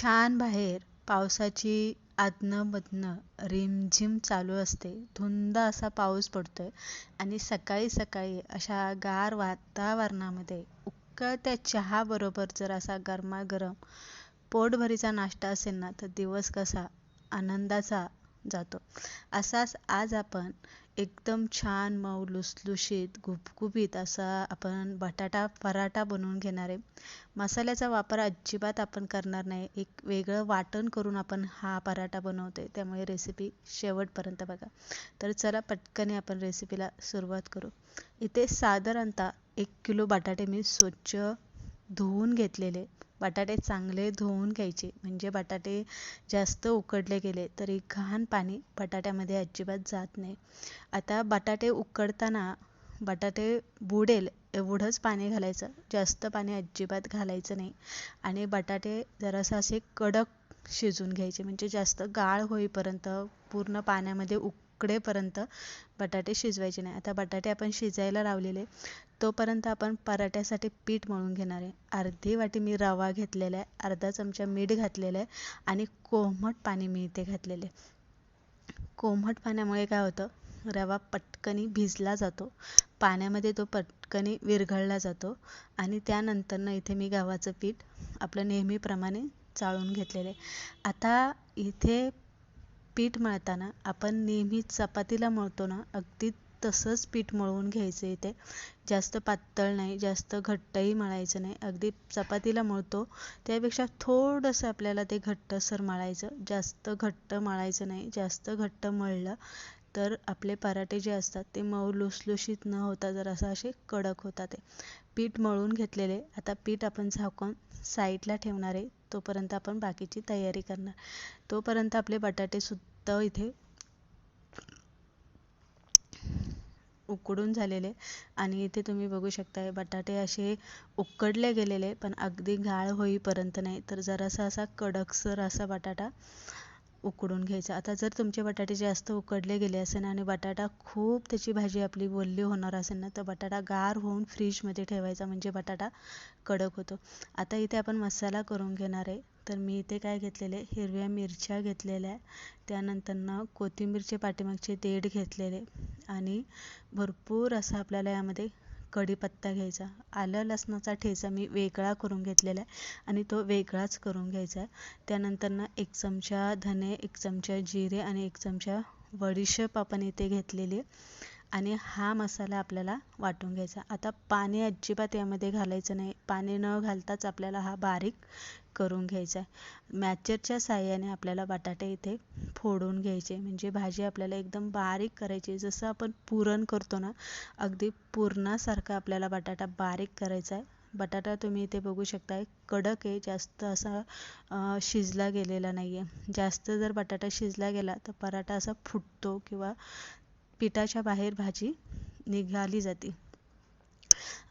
छान बाहेर पावसाची आदनं-मधनं रिमझिम चालू असते. धुंद असा पाऊस पडतोय आणि सकाळी सकाळी अशा गार वातावरणामध्ये उकळत्या चहाबरोबर जर असा गरमागरम पोटभरीचा नाश्ता असेल ना तर दिवस कसा आनंदाचा जातो. असाच आज आपण एकदम छान मऊ लुसलुशीत गुबगुबीत असा आपण बटाटा पराठा बनवून घेणार आहे. मसाल्याचा वापर अजिबात आपण करणार नाही. एक वेगळं वाटण करून आपण हा पराठा बनवतोय त्यामुळे रेसिपी शेवटपर्यंत बघा. तर चला पटकन आपण रेसिपीला सुरुवात करू. इथे साधारणतः एक किलो बटाटे मी स्वच्छ धुवून घेतलेले. बटाटे चांगले धुवून घ्यायचे म्हणजे बटाटे जास्त उकडले गेले तरी घाण पाणी बटाट्यामध्ये अजिबात जात नाही. आता बटाटे उकडताना बटाटे बुडेल एवढंच पाणी घालायचं. जास्त पाणी अजिबात घालायचं नाही आणि बटाटे जरासं असे कडक शिजवून घ्यायचे म्हणजे जास्त गाळ होईपर्यंत पूर्ण पाण्यामध्ये उक उकडेपर्यंत बटाटे शिजवायचे नाही. आता बटाटे आपण शिजायला लावलेले तोपर्यंत आपण पराठ्यासाठी पीठ मळून घेणार आहे. अर्धी वाटी मी रवा घेतलेला आहे, अर्धा चमचा मीठ घातलेलं आहे आणि कोमट पाणी मी इथे घातलेले कोमट पाण्यामुळे काय होतं रवा पटकनी भिजला जातो. पाण्यामध्ये तो पटकनी विरघळला जातो आणि त्यानंतरनं इथे मी गव्हाचं पीठ आपलं नेहमीप्रमाणे चाळून घेतलेलं आहे. आता इथे पीठ मळताना आपण नेहमी चपातीला मळतो ना अगदी तसंच पीठ मळवून घ्यायचं इथे. जास्त पातळ नाही, जास्त घट्टही मळायचं नाही. अगदी चपातीला मळतो त्यापेक्षा थोडंसं आपल्याला ते घट्टसर मळायचं. जास्त घट्ट मळायचं नाही. जास्त घट्ट मळलं तर आपले पराठे जे असतात ते मऊ लुसलुशीत न होता जर असं असे कडक होतात ते. पीठ मळून घेतलेले. आता पीठ आपण झाकून साईडला ठेवणार आहे. तोपर्यंत आपण बाकीची तयारी करणार. तोपर्यंत आपले बटाटेसुद्धा इथे उकडून झालेले आणि इथे तुम्ही बघू शकताय बटाटे असे उकडले गेलेले पण अगदी गाळ होईपर्यंत नाही तर जरासा असा कडकसर असा बटाटा उकडून घ्यायचा. आता जर तुमचे बटाटे जास्त उकडले गेले असेल आणि बटाटा खूप त्याची भाजी आपली वल्ली होणार असेल ना तर बटाटा गार होऊन फ्रीजमध्ये ठेवायचा म्हणजे बटाटा कडक होतो. आता इथे आपण मसाला करून घेणार आहे. तर मी इथे काय घेतलेले हिरव्या मिरच्या घेतलेल्या, त्यानंतरनं कोथिंबीरचे पाठीमागचे देठ घेतलेले आणि भरपूर असं आपल्याला यामध्ये कढीपत्ता घ्यायचा. आलं लसणाचा ठेचा मी वेगळा करून घेतलेला आहे आणि तो वेगळाच करून घ्यायचा आहे. त्यानंतरनं एक चमचा धने, एक चमचा जिरे आणि एक चमचा बडीशेप आपण इथे घेतलेली आणि हा मसाला आपल्याला वाटून घ्यायचा. आता पाणी अजिबात यामध्ये घालायचं नाही. पाणी न घालताच आपल्याला हा बारीक करून घ्यायचा आहे. मॅचरच्या साहाय्याने आपल्याला बटाटे इथे फोडून घ्यायचे म्हणजे भाजी आपल्याला एकदम बारीक करायची. जसं आपण पुरण करतो ना अगदी पुरणासारखा आपल्याला बटाटा बारीक करायचा आहे. बटाटा तुम्ही इथे बघू शकताय कडक आहे. जास्त असा शिजला गेलेला नाही आहे. जास्त जर बटाटा शिजला गेला तर पराठा असा फुटतो किंवा पिठाच्या बाहेर भाजी निघाली जाते.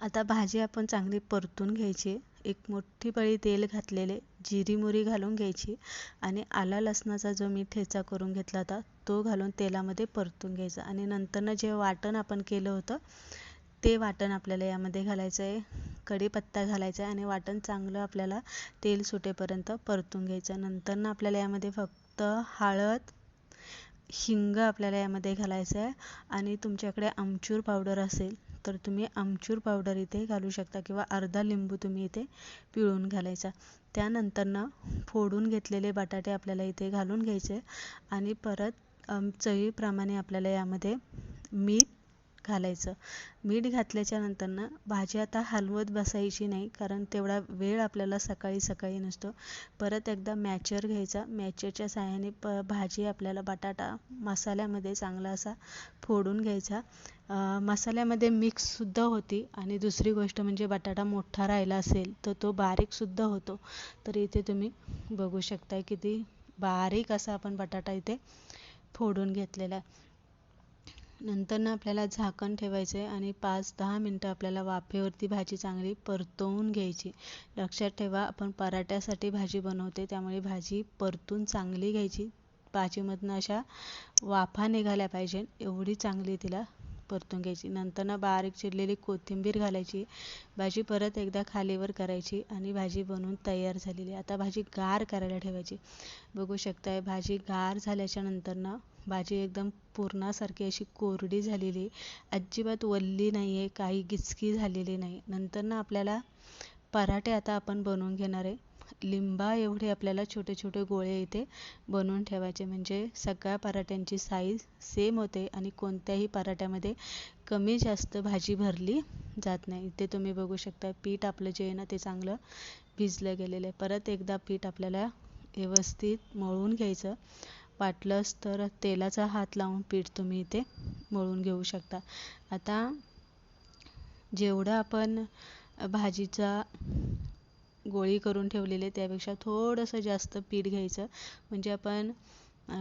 आता भाजी आपण चांगली परतून घ्यायची. एक मोठी पळी तेल घातलेले, जिरी मोहरी घालून घ्यायची आणि आला लसणाचा जो मी ठेचा करून घेतला होता तो घालून तेलामध्ये परतून घ्यायचा आणि नंतरनं जे वाटण आपण केलं होतं ते वाटण आपल्याला यामध्ये घालायचं आहे. कढीपत्ता घालायचा आहे आणि वाटण चांगलं आपल्याला तेल सुटेपर्यंत परतून घ्यायचं. नंतरनं आपल्याला यामध्ये फक्त हळद, हिंग आपल्याला यामध्ये घालायचं आहे आणि तुमच्याकडे आमचूर पावडर असेल तर तुम्ही आमचूर पावडर इथे घालू शकता किंवा अर्धा लिंबू तुम्ही इथे पिळून घालायचा. त्यानंतरनं फोडून घेतलेले बटाटे आपल्याला इथे घालून घ्यायचे आणि परत चवीप्रमाणे आपल्याला यामध्ये मीठ घालायचं. मीठ घातल्याच्या नंतरनं भाजी आता हलवत बसायची नाही कारण तेवढा वेळ आपल्याला सकाळी सकाळी नसतो. परत एकदा मॅचर घ्यायचा. मॅचरच्या साहाय्याने प भाजी आपल्याला बटाटा मसाल्यामध्ये चांगला असा फोडून घ्यायचा. मसाल्यामध्ये मिक्ससुद्धा होती आणि दुसरी गोष्ट म्हणजे बटाटा मोठा राहिला असेल तर तो बारीकसुद्धा होतो. तर इथे तुम्ही बघू शकताय किती बारीक असा आपण बटाटा इथे फोडून घेतलेला आहे. नंतरनं आपल्याला झाकण ठेवायचं आहे आणि पाच दहा मिनटं आपल्याला वाफेवरती भाजी चांगली परतवून घ्यायची. लक्षात ठेवा आपण पराठ्यासाठी भाजी बनवते त्यामुळे भाजी परतून चांगली घ्यायची. भाजीमधनं अशा वाफा निघाल्या पाहिजे एवढी चांगली तिला परतून घ्यायची. नंतरनं बारीक चिरलेली कोथिंबीर घालायची. भाजी परत एकदा खालीवर करायची आणि भाजी बनवून तयार झालेली. आता भाजी गार करायला ठेवायची. बघू शकताय भाजी गार झाल्याच्यानंतर ना भाजी एकदम पूर्णासारखी अशी कोरडी झालेली. अजिबात वल्ली नाही आहे काही गिचकी झालेली नाही. नंतर ना आपल्याला पराठे आता आपण बनवून घेणार आहे. लिंबा एवढे आपल्याला छोटे छोटे गोळे इथे बनवून ठेवायचे. म्हणजे सगळ्या पराठ्यांची साईज सेम होते आणि कोणत्याही पराठ्यामध्ये कमी जास्त भाजी भरली जात नाही. इथे तुम्ही बघू शकता पीठ आपलं जे आहे ना ते चांगलं भिजलं गेलेलं आहे. परत एकदा पीठ आपल्याला व्यवस्थित मळून घ्यायचं. वाटलंच तर तेलाचा हात लावून पीठ तुम्ही इथे मळून घेऊ शकता. आता जेवढं आपण भाजीचा गोळी करून ठेवलेले त्यापेक्षा थोडंसं जास्त पीठ घ्यायचं. म्हणजे आपण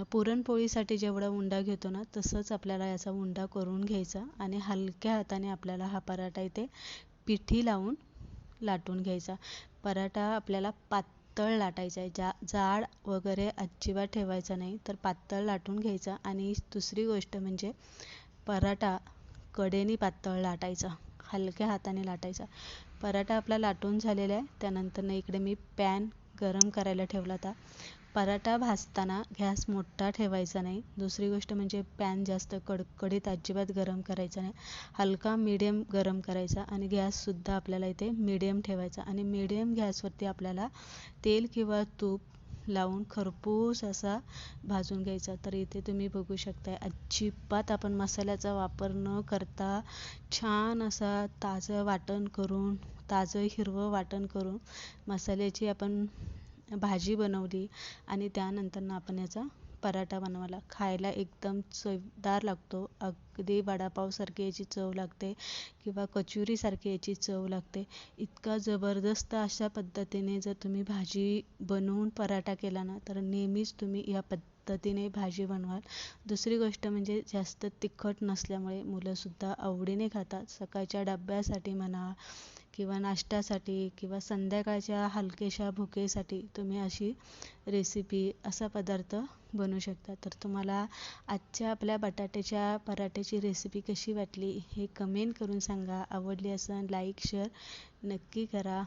पुरणपोळीसाठी जेवढा उंडा घेतो ना तसंच आपल्याला याचा उंडा करून घ्यायचा आणि हलक्या हाताने आपल्याला हा पराठा इथे पिठी लावून लाटून घ्यायचा. पराठा आपल्याला पातळ लाटायचा आहे. जा जाड वगैरे अजिबात ठेवायचा नाही तर पातळ लाटून घ्यायचा. आणि दुसरी गोष्ट म्हणजे पराठा कडेनी पातळ लाटायचा. हलक्या हाताने लाटायचा. पराठा आपला लाटून झालेला आहे. त्यानंतरनं इकडे मी पॅन गरम करायला ठेवला होता. पराठा भाजताना गॅस मोठा ठेवायचा नाही. दुसरी गोष्ट म्हणजे पॅन जास्त कडकडीत अजिबात गरम करायचा नाही. हलका मीडियम गरम करायचा आणि गॅससुद्धा आपल्याला इथे मीडियम ठेवायचा. आणि मीडियम गॅसवरती आपल्याला तेल किंवा तूप लावून खरपूस असा भाजून घ्यायचा. तर इथे तुम्ही बघू शकताय अजिबात आपण मसाल्याचा वापर न करता छान असा ताजं वाटण करून ताजं हिरवं वाटण करून मसाल्याची आपण भाजी बनवली आणि त्यानंतर आपण याचा पराठा बनवायला. खायला एकदम चवदार लागतो. अगदी वडापावसारखी याची चव लागते किंवा कचोरीसारखी याची चव लागते. इतका जबरदस्त अशा पद्धतीने जर तुम्ही भाजी बनवून पराठा केला ना तर नेहमीच तुम्ही या पद्धतीने भाजी बनवाल. दुसरी गोष्ट म्हणजे जास्त तिखट नसल्यामुळे मुलंसुद्धा आवडीने खातात. सकाळच्या डब्यासाठी म्हणा किंवा नाश्त्यासाठी किंवा संध्याकाळच्या हलकेशा भुकेसाठी तुम्ही अशी रेसिपी असा पदार्थ बनवू शकता. तर तुम्हाला आजच्या आपल्या बटाट्याच्या पराठ्याची रेसिपी कशी वाटली हे कमेंट करून सांगा. आवडली असं लाईक शेअर नक्की करा.